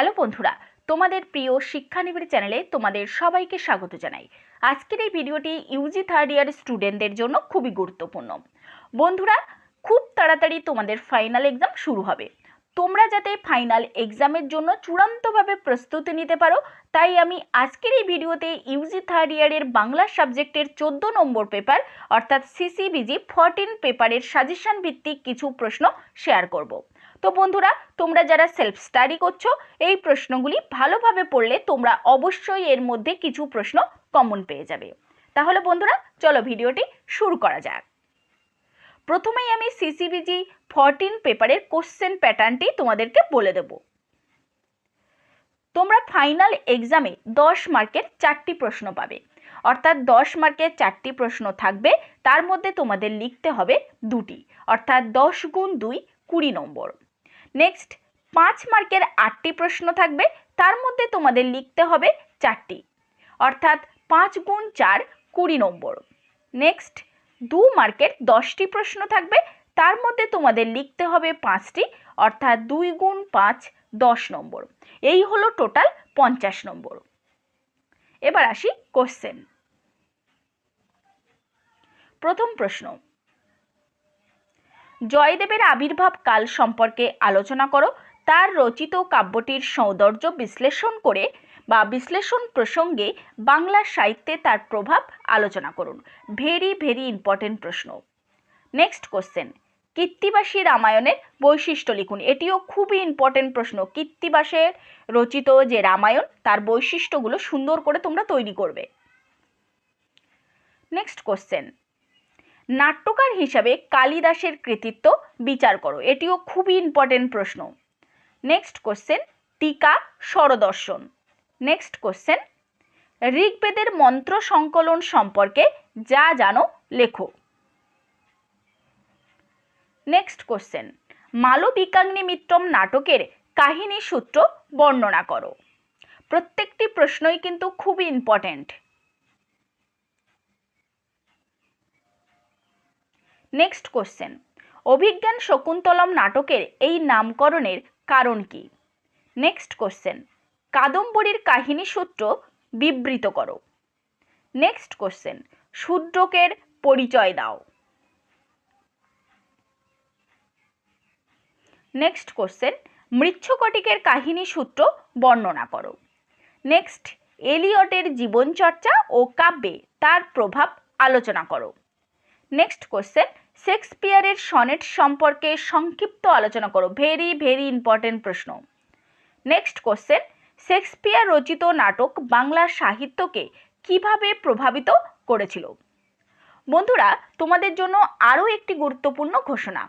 Hello বন্ধুরা, তোমাদের প্রিয় শিক্ষানিবিড় চ্যানেলে তোমাদের সবাইকে স্বাগত জানাই। আজকের এই ভিডিওটি ইউজি থার্ড ইয়ার স্টুডেন্টদের জন্য খুবই গুরুত্বপূর্ণ। বন্ধুরা, খুব তাড়াতাড়ি তোমাদের ফাইনাল এক্সাম শুরু হবে। তোমরা যাতে ফাইনাল এক্সামের জন্য চূড়ান্তভাবে প্রস্তুতি নিতে পারো, তাই আমি আজকের এই ভিডিওতে ইউজি থার্ড ইয়ারের বাংলা সাবজেক্টের চোদ্দ নম্বর পেপার অর্থাৎ C C B G fourteen পেপারের সাজেশন ভিত্তিক কিছু প্রশ্ন শেয়ার করব। তো বন্ধুরা, তোমরা যারা সেলফ স্টাডি করছ, এই প্রশ্নগুলি ভালোভাবে পড়লে তোমরা অবশ্যই এর মধ্যে কিছু প্রশ্ন কমন পেয়ে যাবে। তাহলে বন্ধুরা, চলো ভিডিওটি শুরু করা যাক। প্রথমেই আমি C C B G fourteen পেপারের কোশ্চেন প্যাটার্নটি তোমাদেরকে বলে দেব। তোমরা ফাইনাল এক্সামে দশ মার্কের চারটি প্রশ্ন পাবে। অর্থাৎ দশ মার্কের চারটি প্রশ্ন থাকবে, তার মধ্যে তোমাদের লিখতে হবে দুটি। অর্থাৎ দশ গুণ দুই কুড়ি নম্বর। নেক্সট পাঁচ মার্কের আটটি প্রশ্ন থাকবে। তার মধ্যে তোমাদের লিখতে হবে চারটি। অর্থাৎ পাঁচ গুণ চার, কুড়ি নম্বর। নেক্সট দু মার্কের দশটি প্রশ্ন থাকবে। তার মধ্যে তোমাদের লিখতে হবে পাঁচটি, অর্থাৎ দুই গুণ পাঁচ, দশ নম্বর। এই হলো টোটাল পঞ্চাশ নম্বর। এবার আসি কোশ্চেন প্রথম প্রশ্ন জয়দেবের আবির্ভাব কাল সম্পর্কে আলোচনা করো। তার রচিত কাব্যটির সৌন্দর্য বিশ্লেষণ করে বা বিশ্লেষণ প্রসঙ্গে বাংলা সাহিত্যে তার প্রভাব আলোচনা করুন। ভেরি ভেরি ইম্পর্টেন্ট প্রশ্ন। নেক্সট কোশ্চেন কীর্তিবাসী রামায়ণের বৈশিষ্ট্য লিখুন। এটিও খুবই ইম্পর্টেন্ট প্রশ্ন। কীর্তিবাসের রচিত যে রামায়ণ, তার বৈশিষ্ট্যগুলো সুন্দর করে তোমরা তৈরি করবে। নেক্সট কোশ্চেন নাট্যকার হিসাবে কালিদাসের কৃতিত্ব বিচার করো, এটিও খুবই ইম্পর্টেন্ট প্রশ্ন। নেক্সট কোশ্চেন টিকা স্বরদর্শন। নেক্সট কোশ্চেন ঋগ্বেদের মন্ত্র সংকলন সম্পর্কে যা জানো লেখো। নেক্সট কোশ্চেন মালবিকাগ্নি মিত্রম নাটকের কাহিনী সূত্র বর্ণনা করো। প্রত্যেকটি প্রশ্নই কিন্তু খুবই important next question Abhijnana Shakuntalam নাটকের এই নামকরণের কারণ কি? নেক্সট কোশ্চেন কাদম্বরীর কাহিনী সূত্র বিবৃত করো। নেক্সট কোশ্চেন শূদ্রকের পরিচয় দাও। নেক্সট কোশ্চেন মৃচ্ছকটিকের কাহিনী সূত্র বর্ণনা করো। নেক্সট এলিয়টের জীবনচর্চা ও কাব্যে তার প্রভাব আলোচনা করো। নেক্সট কোশ্চেন শেক্সপিয়ারের সনেট সম্পর্কে সংক্ষিপ্ত আলোচনা করো। ভেরি ভেরি ইম্পর্টেন্ট প্রশ্ন। নেক্সট কোশ্চেন শেক্সপিয়ার রচিত নাটক বাংলা সাহিত্যকে কীভাবে প্রভাবিত করেছিল? বন্ধুরা, তোমাদের জন্য আরও একটি গুরুত্বপূর্ণ ঘোষণা।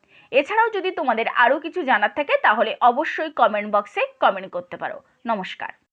এছাড়াও যদি তোমাদের আরও কিছু জানার থাকে, তাহলে অবশ্যই কমেন্ট বক্সে কমেন্ট করতে পারো। নমস্কার।